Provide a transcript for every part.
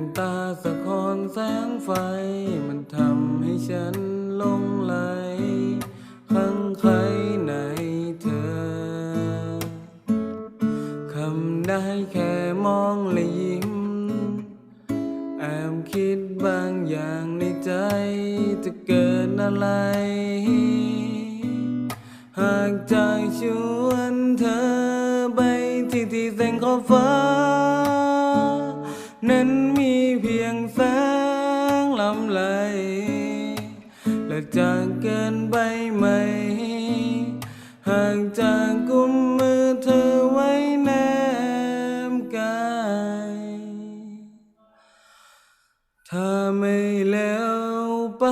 งตาสะคอนแสงไฟ มันทำให้ฉันลงไหลขังใครในเธอ คำได้แค่มองและยิ้ม แอบคิดบางอย่างในใจจะเกิดอะไร หากใจชวนเธอไปที่ที่แสงขอฟ้า และจะเกินไปไหม หากจากกุมมือเธอไว้แนมกายถ้าไม่แล้วไป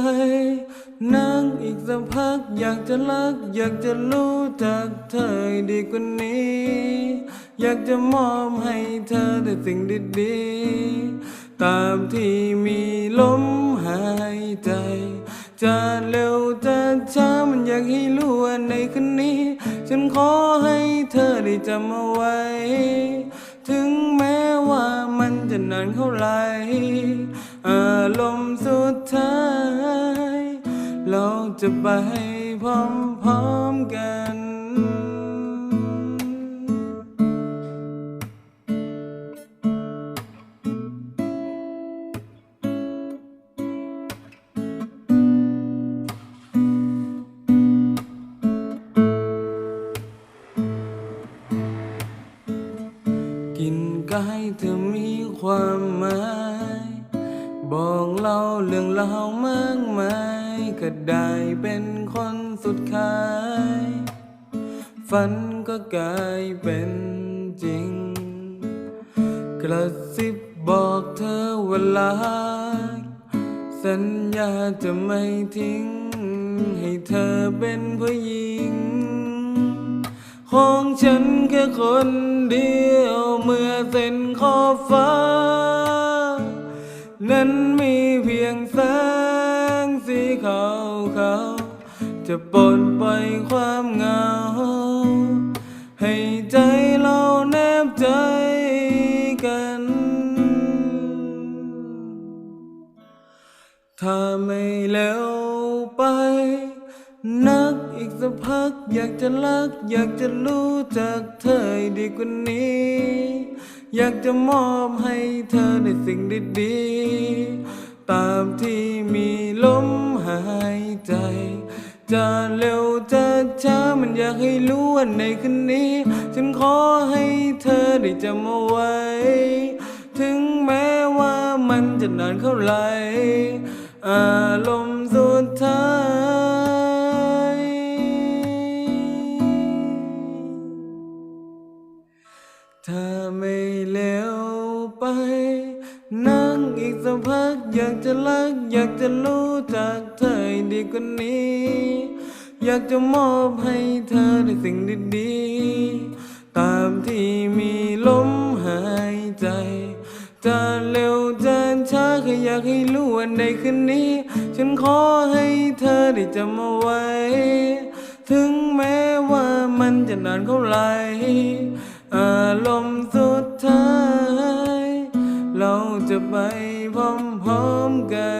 นั่งอีกสักพักอยากจะรัก อยากจะรู้จักเธอให้ดีกว่านี้ อยากจะมอบให้เธอแต่สิ่งดีๆ ตามที่มีลมหายใจ จะเร็วจะช้ามันอยากให้รู้ว่าในคืนนี้ ฉันขอให้เธอได้จำเอาไว้ ถึงแม้ว่ามันจะนานเท่าไหรอารมณ์สุดท้าย เราจะไปพร้อมๆกัน ก็ให้เธอมีความหมาย บอกเล่าเรื่องราวมากมาย ก็ได้เป็นคนสุดท้าย ฝันก็กลายเป็นจริง กระซิบบอกเธอเวลาสัญญาจะไม่ทิ้ง ให้เธอเป็นผู้หญิง ของฉันแค่คนเดียวเมื่อเส้นขอบฟ้า นั้นมีเพียงแสงสีขาวขาวจะปลดปล่อยความเหงา ให้ใจเราแนบใจกันถ้าไม่แล้วไปนัก อีกสักพัก อยากจะรัก อยากจะรู้จักเธอให้ดีกว่านี้ อยากจะมอบให้เธอในสิ่งดีๆ ตามที่มีลมหายใจ จะเร็วจะช้ามันอยากให้รู้ว่าในคืนนี้ ฉันขอให้เธอได้จำเอาไว้ ถึงแม้ว่ามันจะนานเท่าไหร่อารมณ์สุดท้าย ถ้าไม่เร็วไป นั่งอีกสักพักอยากจะรัก อยากจะรู้จักเธอให้ดีกว่านี้ อยากจะมอบให้เธอในสิ่งดีๆ ตามที่มีลมหายใจ จะเร็วจะช้าแค่อยากให้รู้ว่าในคืนนี้ ฉันขอให้เธอได้จำเอาไว้ ถึงแม้ว่ามันจะนานเท่าไหร ลมสุดท้าย เราจะไปพร้อมๆกัน